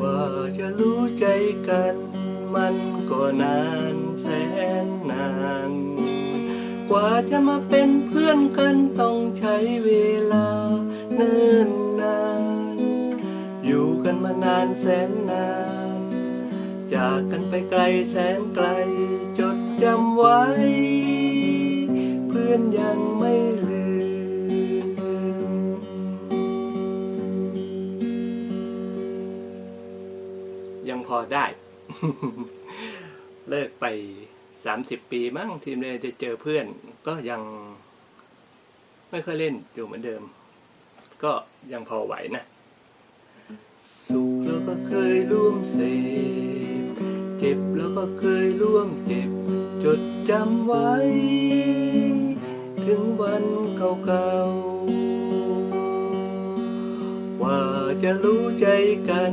ว่าจะรู้ใจกัน มันก็นานแสนนาน กว่าจะมาเป็นเพื่อนกันต้องใช้เวลาเนิ่นนาน อยู่กันมานานแสนนาน จากกันไปไกลแสนไกล จดจำไว้ เพื่อนยังไม่ลืม ยังพอได้ เลิกไปสามสิบปีมั้งทีมเลยจะเจอเพื่อน ก็ยัง ไม่ค่อยเล่นอยู่เหมือนเดิม ก็ยังพอไหวนะ สุขแล้วก็เคยร่วมเสพเจ็บแล้วก็เคยร่วมเจ็บ จดจำไว้ ถึงวันเก่าๆว่าจะรู้ใจกัน